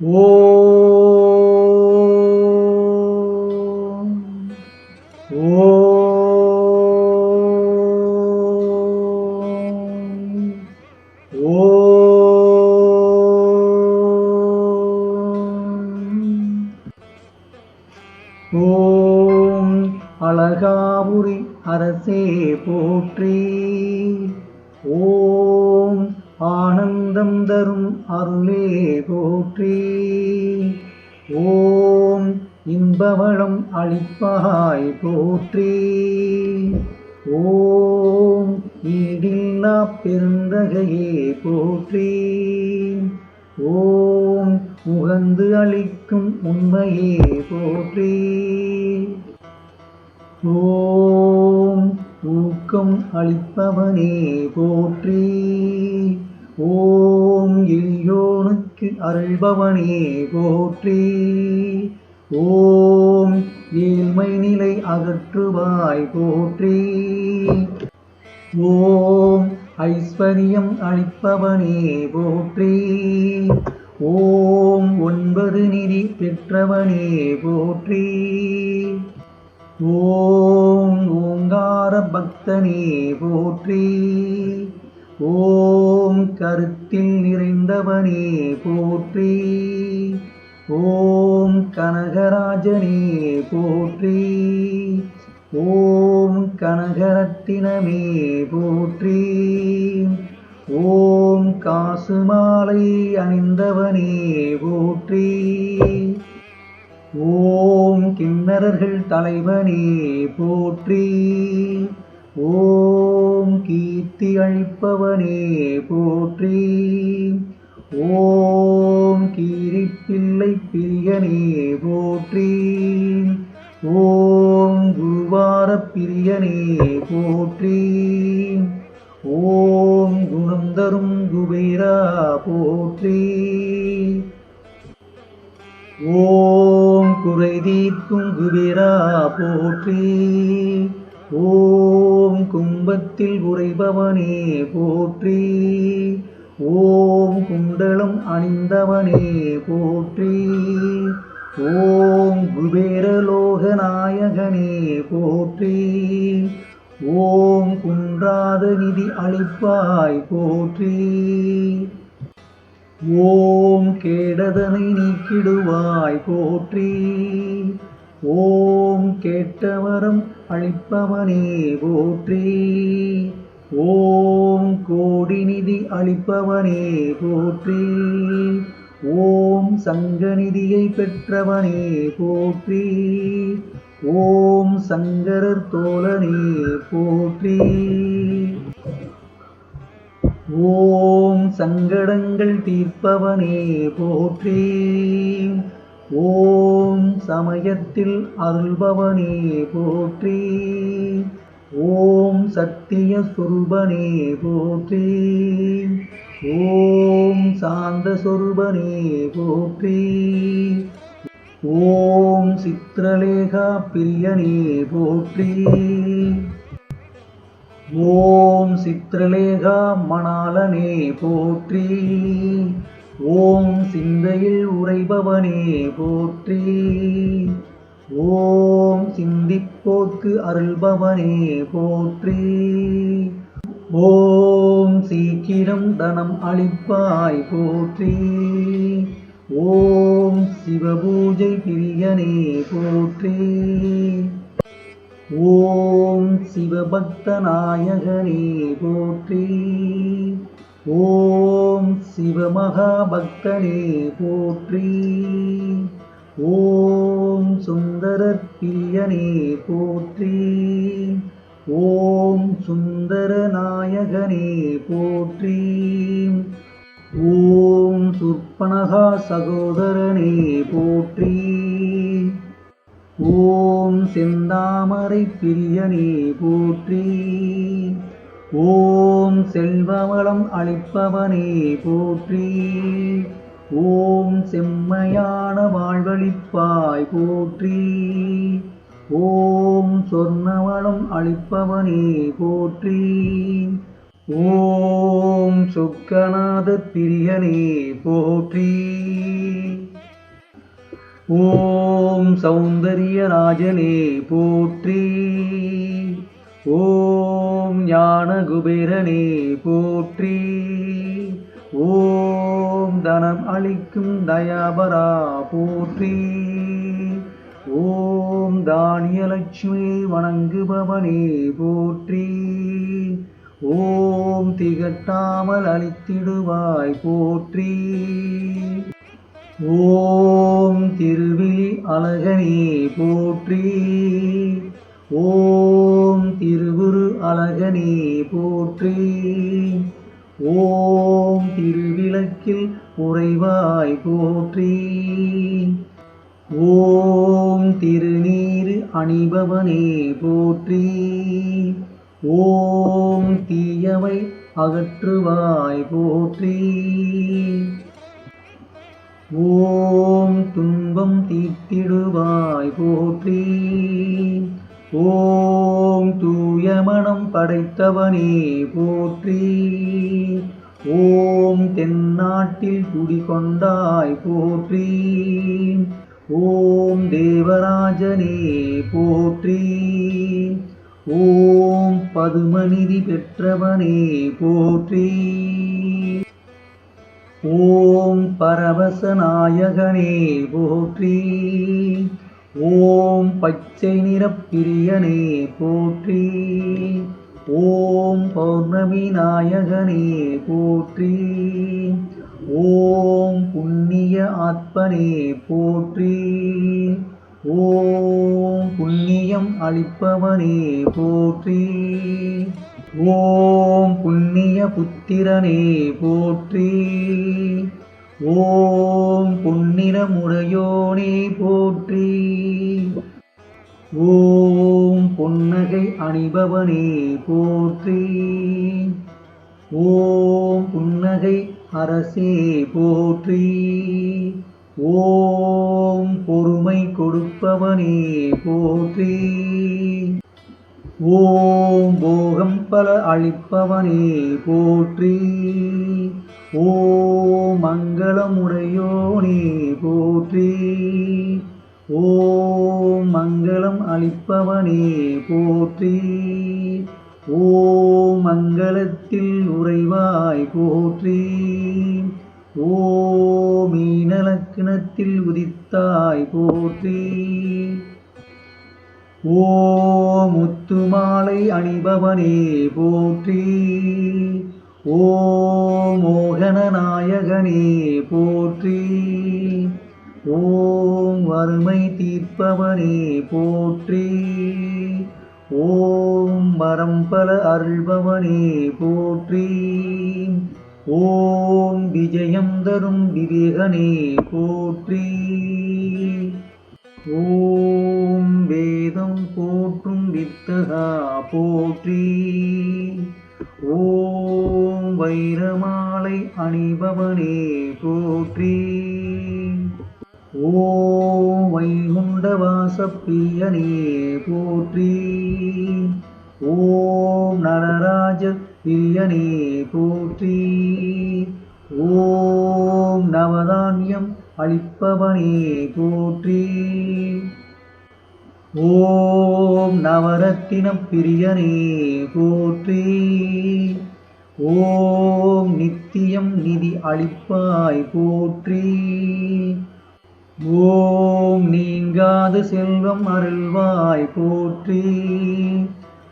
ஓம் ஓம் ஓம் ஓம் அழகாபுரி அரசே போற்றி ஓ ஆனந்தம் தரும் அருளே போற்றி. ஓம் இன்பவளம் அளிப்பாய் போற்றி. ஓம் ஈடில்லா பெருந்தகையே போற்றி. ஓம் உகந்து அளிக்கும் உண்மையே போற்றி. ஓம் ஊக்கம் அளிப்பவனே போற்றி. ஓம் எளியோனுக்கு அருள்பவனே போற்றி. ஓம் ஏழ்மை நிலை அகற்றுவாய் போற்றி. ஓம் ஐஸ்வர்யம் அளிப்பவனே போற்றி. ஓம் ஒன்பது நிதி பெற்றவனே போற்றி. ஓம் ஓங்கார பக்தனே போற்றி. ஓம் கருத்தில் நிறைந்தவனே போற்றி. ஓம் கனகராஜனே போற்றி. ஓம் கனகரத்தினமே போற்றி. ஓம் காசு மாலை அணிந்தவனே போற்றி. ஓம் கிண்ணறர்கள் தலைவனே போற்றி. ஓம் கீர்த்தி அழிப்பவனே போற்றி. ஓம் கீரிப்பிள்ளை பிரியனே போற்றி. ஓம் குருவார பிரியனே போற்றி. ஓம் குணம் தரும் குபேரா போற்றி. ஓம் குறை தீர்க்கும் குபேரா போற்றி. ஓம் இன்பத்தில் உறைபவனே போற்றி. ஓம் குண்டலம் அணிந்தவனே போற்றி. ஓம் குபேரலோக நாயகனே போற்றி. ஓம் குன்றாத நிதி அளிப்பாய் போற்றி. ஓம் கேடதனை நீக்கிடுவாய் போற்றி. ஓம் கேட்டவரம் அளிப்பவனே போற்றே. ஓம் கோடி நிதி அளிப்பவனே போற்றே. ஓம் சங்கநிதியை பெற்றவனே போற்றி. ஓம் சங்கரர் தோழனே போற்றி. ஓம் சங்கடங்கள் தீர்ப்பவனே போற்றி. ஓம் சமயத்தில் அருள்பவனே போற்றி. ஓம் சத்திய சுரூபனே போற்றி. ஓம் சாந்த சொருபனே போற்றி. ஓம் சித்திரலேகா பிரியனே போற்றி. ஓம் சித்திரலேகா மணாலனே போற்றி. ஓம் சிந்தையில் உரைபவனே போற்றி. ஓம் சிந்திப்போக்கு அருள்பவனே போற்றி. ஓம் சீக்கிரம் தனம் அளிப்பாய் போற்றி. ஓம் சிவபூஜை பிரியனே போற்றி. ஓம் சிவபக்த நாயகனே போற்றி. ஓம் சிவமகாபக்தனே போற்றி. ஓம் சுந்தரர் பிரியனே போற்றி. ஓம் சுந்தரநாயகனே போற்றி. ஓம் சுர்பனகா சகோதரனே போற்றி. ஓம் செந்தாமரை பிரியனே போற்றி. ஓம் செல்வவளம் அளிப்பவனே போற்றி. ஓம் செம்மையான வாழ்வழிப்பாய் போற்றி. ஓம் சொர்ணவளம் அளிப்பவனே போற்றி. ஓம் சுக்கநாத பிரியனே போற்றி. ஓம் சௌந்தரியராஜனே போற்றி. ஓம் ஞான குபேரனே போற்றி. ஓம் தனம் அளிக்கும் தயாபரா போற்றி. ஓம் தானியலட்சுமி வணங்குபவனே போற்றி. ஓம் திகட்டாமல் அளித்திடுவாய் போற்றி. ஓம் திருவிழி அழகனே போற்றி. ஓம் அழகனே போற்றே. ஓம் திருவிளக்கில் உறைவாய் போற்றே. ஓம் திருநீரு அணிபவனே போற்றி. ஓம் தீயவை அகற்றுவாய் போற்றி. ஓம் துன்பம் தீர்த்திடுவாய் போற்றி. ஓம் தூய மனம் படைத்தவனே போற்றி. ஓம் தென்னாட்டில் குடிகொண்டாய் போற்றி. ஓம் தேவராஜனே போற்றி. ஓம் பதுமநிதி பெற்றவனே போற்றி. ஓம் பரவசநாயகனே போற்றி. ஓம் பச்சை நிறப்பிரியனே போற்றி. ஓம் பௌர்ணமி நாயகனே போற்றி. ஓம் புண்ணிய ஆத்மனே போற்றி. ஓம் புண்ணியம் அளிப்பவனே போற்றி. ஓம் புண்ணிய புத்திரனே போற்றி. ஓம் பொன்னிறமுடையோனே போற்றி. ஓம் பொன்னகை அணிபவனே போற்றி. ஓம் புன்னகை அரசே போற்றி. ஓம் பொறுமை கொடுப்பவனே போற்றி. ஓம் போகம் பல அளிப்பவனே போற்றி. ஓ மங்களமுடையோனே போற்றி. ஓ மங்களம் அளிப்பவனே போற்றி. ஓ மங்களத்தில் உறைவாய் போற்றி. ஓ மீனலக்கணத்தில் உதித்தாய் போற்றி. ஓ முத்துமாலை அணிபவனே போற்றி. ஓ ஜனநாயகனே போற்றி. ஓம் வறுமை தீர்ப்பவனே போற்றி. ஓம் வரம் பல அருள்பவனே போற்றி. ஓம் விஜயம் தரும் விவேகனே போற்றி. ஓம் வேதம் போற்றும் வித்தகா போற்றி. ஓம் வைரமா அணிபவனே போற்றி. ஓ வைகுண்ட வாசப்பியனே போற்றி. ஓம் நடராஜ பிரியனே போற்றி. ஓம் நவதானியம் அளிப்பவனே போற்றி. ஓம் நவரத்தினம் பிரியனே போற்றி. ஓம் நித்தியம் நிதி அளிப்பாய் போற்றி. ஓம் நீங்காது செல்வம் அருள்வாய் போற்றி.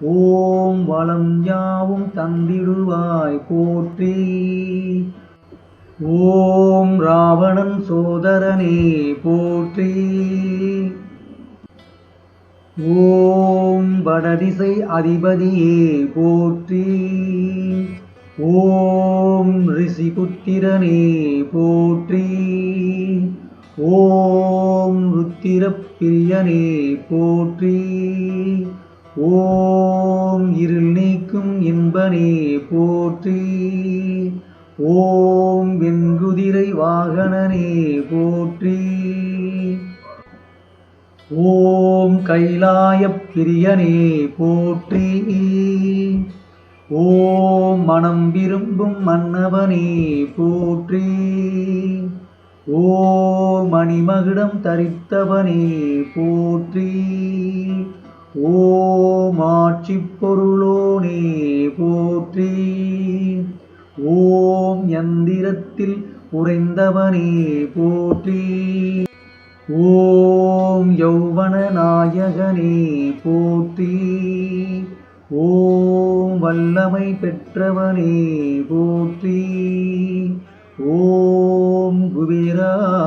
ஓம் வளம் யாவும் தந்திடுவாய் போற்றி. ஓம் ராவணன் சோதரனே போற்றி. ஓம் வடதிசை அதிபதியே போற்றி. ஓம் ரிஷிபுத்திரனே போற்றி. ஓம் ருத்திரப்பிரியனே போற்றி. ஓம் இருள் நீக்கும் இன்பனே போற்றி. ஓம் வெண்குதிரை வாகனனே போற்றி. ஓம் கைலாயப் பிரியனே போற்றி. ஓம் மனம் விரும்பும் மன்னவனே போற்றி. ஓ மணிமகுடம் தரித்தவனே போற்றி. ஓ மாட்சி பொருளோனே போற்றி. ஓம் எந்திரத்தில் உறைந்தவனே போற்றி. ஓம் யௌவன நாயகனே போற்றி. ஓம் ஓதும் வல்லமை பெற்றவனே போற்றி. ஓம் குபேரா.